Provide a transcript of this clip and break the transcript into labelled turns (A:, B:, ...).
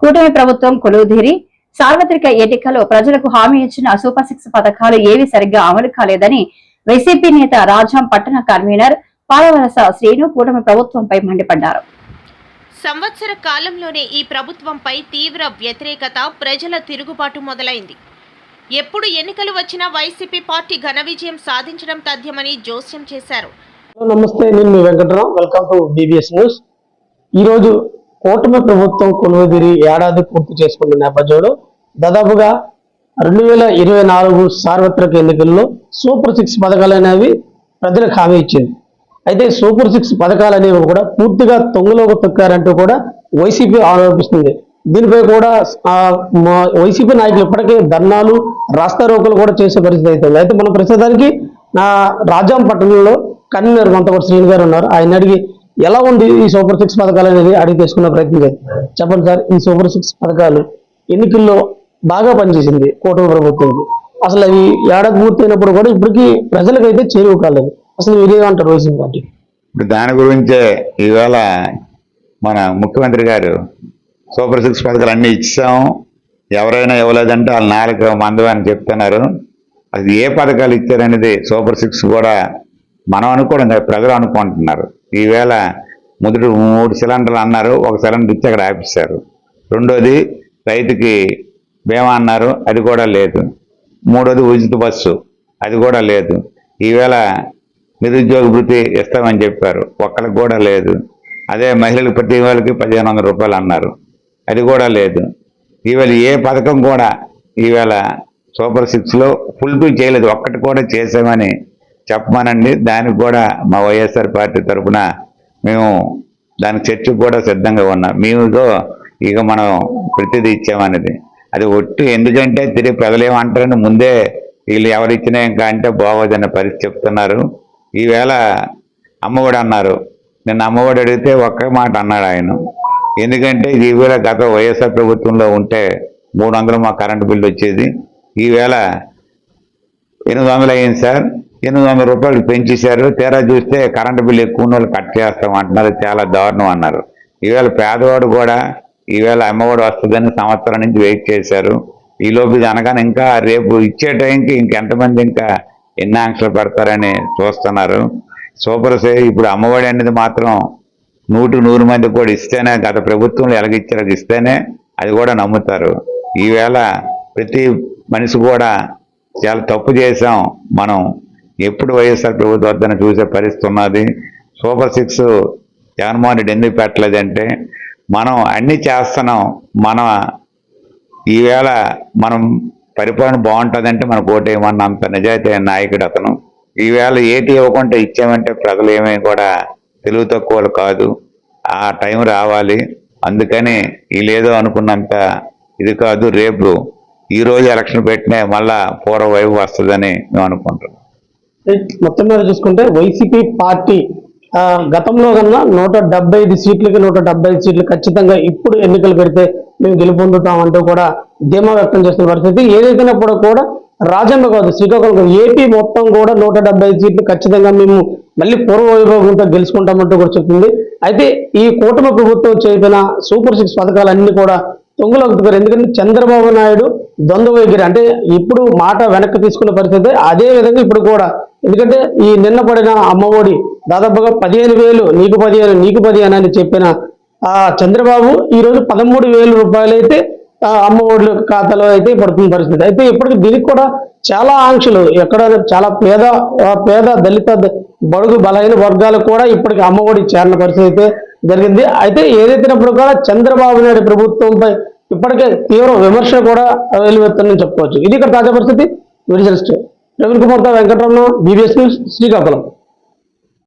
A: కూటమి ప్రభుత్వం కొలువుదీరి. సార్వత్రిక ఎన్నికల్లో ప్రజలకు హామీ ఇచ్చిన సూపర్ సిక్స్ పథకాలు ఏవి సరిగ్గా అమలు కాలేదని వైసీపీ నేత రాజాం పట్టణ కన్వీనర్ పాలవలస శ్రీను కూటమి ప్రభుత్వంపై మండిపడ్డారు.
B: సంవత్సర కాలంలోనే ఈ ప్రభుత్వంపై తీవ్ర వ్యతిరేకత ప్రజల తిరుగుబాటు మొదలైంది. ఎప్పుడు ఎన్నికలు వచ్చినా వైసీపీ పార్టీ ఘన విజయం సాధించడం తథ్యమని జోస్యం చేశారు.
C: నమస్తే నేను Venkatarao. Welcome to BBS news ఈరోజు కూటమి ప్రభుత్వం కొలువుదిరి ఏడాది పూర్తి చేసుకున్న నేపథ్యంలో దాదాపుగా రెండు వేల ఇరవై నాలుగు సార్వత్రిక ఎన్నికల్లో సూపర్ సిక్స్ పథకాలు అనేవి ప్రజలకు హామీ ఇచ్చింది. అయితే సూపర్ సిక్స్ పథకాలు అనేవి కూడా పూర్తిగా తొంగలోకి తొక్కారంటూ కూడా వైసీపీ ఆరోపిస్తుంది. దీనిపై కూడా మా వైసీపీ నాయకులు ఇప్పటికే ధర్నాలు రాస్తారోకలు కూడా చేసే పరిస్థితి అయితే అయితే మనం ప్రస్తుతానికి నా రాజాం పట్టణంలో కన్వీనర్ కొంతవరకు శ్రీని గారు ఉన్నారు. ఆయన అడిగి ఎలా ఉంది ఈ సూపర్ సిక్స్ పథకాలు అనేది అడిగి తెలుసుకున్న ప్రయత్నం చెప్పండి సార్ ఈ సూపర్ సిక్స్ పథకాలు ఎన్నికల్లో బాగా పనిచేసింది కూటమి ప్రభుత్వం అసలు అవి ఏడాది పూర్తయినప్పుడు కూడా ఇప్పటికీ ప్రజలకైతే చేరువ కాలేదు. అసలు మీరేమంటారు వైసీపీ పార్టీ?
D: ఇప్పుడు దాని గురించే ఈవేళ మన ముఖ్యమంత్రి గారు సూపర్ సిక్స్ పథకాలు అన్నీ ఇచ్చాము ఎవరైనా ఇవ్వలేదంటే వాళ్ళు నాలుగు మందం అని చెప్తున్నారు. అది ఏ పథకాలు ఇచ్చారనేది సూపర్ సిక్స్ కూడా మనం అనుకోవడం ప్రజలు అనుకుంటున్నారు. ఈవేళ మొదటి మూడు సిలిండర్లు అన్నారు ఒక సిలిండర్ ఇచ్చి అక్కడ ఆపిస్తారు రెండోది రైతుకి బీమా అన్నారు అది కూడా లేదు. మూడోది ఉచిత బస్సు అది కూడా లేదు. ఈవేళ నిరుద్యోగ వృత్తి ఇస్తామని చెప్పారు ఒక్కరికి కూడా లేదు. అదే మహిళలకు ప్రతి వాళ్ళకి పదిహేను వందల రూపాయలు అన్నారు అది కూడా లేదు. ఈవేళ ఏ పథకం కూడా ఈవేళ సూపర్ సిక్స్లో ఫుల్ఫిల్ చేయలేదు ఒక్కటి కూడా చేసామని చెప్పమనండి. దానికి కూడా మా వైఎస్ఆర్ పార్టీ తరఫున మేము దానికి చర్చకు కూడా సిద్ధంగా ఉన్నాం. మేముతో ఇక మనం ప్రతిదీ ఇచ్చామనేది. అది ఒట్టు ఎందుకంటే తిరిగి ప్రజలు ఏమంటారని ముందే వీళ్ళు ఎవరు ఇచ్చినా ఇంకా అంటే బాగోదన్న పరిస్థితి చెప్తున్నారు. ఈవేళ అమ్మఒడి అన్నారు. నిన్న అమ్మఒడి అడిగితే ఒక్క మాట అన్నాడు ఆయన. ఎందుకంటే ఈవేళ గత వైఎస్ఆర్ ప్రభుత్వంలో ఉంటే మూడు వందలు మా కరెంటు బిల్లు వచ్చేది. ఈవేళ ఎనిమిది వందలు అయ్యింది సార్. ఎనిమిది వందల రూపాయలు పెంచేశారు. తీరా చూస్తే కరెంటు బిల్లు ఎక్కువ ఉన్న వాళ్ళు కట్ చేస్తాం అంటున్నారు. చాలా దారుణం అన్నారు. ఈవేళ పేదవాడు కూడా ఈవేళ అమ్మఒడి వస్తుందని సంవత్సరం నుంచి వెయిట్ చేశారు. ఈ లోపు ఇది అనగానే ఇంకా రేపు ఇచ్చే టైంకి ఇంకెంతమంది ఇంకా ఎన్ని ఆంక్షలు పెడతారని చూస్తున్నారు. సూపర్ సే ఇప్పుడు అమ్మఒడి అనేది మాత్రం నూటికి నూరు మంది కూడా ఇస్తేనే గత ప్రభుత్వంలో ఎలాగిచ్చారు ఇస్తేనే అది కూడా నమ్ముతారు. ఈవేళ ప్రతి మనిషి కూడా చాలా తప్పు చేసాం మనం. ఎప్పుడు వైఎస్ఆర్ ప్రభుత్వం వద్దన చూసే పరిస్థితి ఉన్నది. సూపర్ సిక్స్ జగన్మోహన్ రెడ్డి ఎందుకు పెట్టలేదంటే మనం అన్ని చేస్తున్నాం. మన ఈవేళ మనం పరిపాలన బాగుంటుందంటే మనకు ఓటు అంత నిజాయితీ అయిన నాయకుడు అతను. ఈవేళ ఏటి ఇవ్వకుండా ఇచ్చామంటే ప్రజలు ఏమీ కూడా తెలుగు తక్కువలు కాదు. ఆ టైం రావాలి. అందుకని వీళ్ళేదో అనుకున్నంత ఇది కాదు. రేపు ఈరోజు ఎలక్షన్ పెట్టినా మళ్ళా పూర్వ వైపు వస్తుందని మేము అనుకుంటున్నాం.
C: మొత్తం మీద చూసుకుంటే వైసీపీ పార్టీ గతంలో కన్నా నూట డెబ్బై ఐదు సీట్లకి నూట డెబ్బై ఐదు సీట్లు ఖచ్చితంగా ఇప్పుడు ఎన్నికలు పెడితే మేము గెలుపొందుతామంటూ కూడా ధీమా వ్యక్తం చేస్తున్న పరిస్థితి. ఏదైతేనప్పుడు కూడా రాజన్న కాదు శ్రీకాకుళం ఏపీ మొత్తం కూడా నూట డెబ్బై ఐదు సీట్లు ఖచ్చితంగా మేము మళ్ళీ పూర్వ వైభవంతో గెలుచుకుంటామంటూ కూడా చెప్తుంది. అయితే ఈ కూటమి ప్రభుత్వం చేపిన సూపర్ సిక్స్ పథకాలన్నీ కూడా తొంగులో ఎందుకంటే చంద్రబాబు నాయుడు ద్వంద్వ వైఖరి. అంటే ఇప్పుడు మాట వెనక్కి తీసుకున్న పరిస్థితి అదే విధంగా ఇప్పుడు కూడా ఎందుకంటే ఈ నిన్న పడిన అమ్మఒడి దాదాపుగా పదిహేను వేలు నీకు పదిహేను నీకు పదిహేను అని చెప్పిన ఆ చంద్రబాబు ఈ రోజు పదమూడు వేల రూపాయలు అయితే ఆ అమ్మఒడి ఖాతాలో అయితే పడుతున్న పరిస్థితి. అయితే ఇప్పటికి దీనికి కూడా చాలా ఆంక్షలు ఎక్కడ చాలా పేద పేద దళిత బడుగు బలహీన వర్గాలు కూడా ఇప్పటికి అమ్మఒడి చేరిన పరిస్థితి అయితే జరిగింది. అయితే ఏదైతేనప్పుడు కూడా చంద్రబాబు నాయుడు ప్రభుత్వంపై ఇప్పటికే తీవ్ర విమర్శ కూడా వెలువెత్తుందని చెప్పుకోవచ్చు. ఇది ఇక్కడ తాజా పరిస్థితి. విడిజలిస్ట్ రవీంద్ర కుమార్తో వెంకటరమణ బీబీఎస్ న్యూస్ శ్రీకాకుళం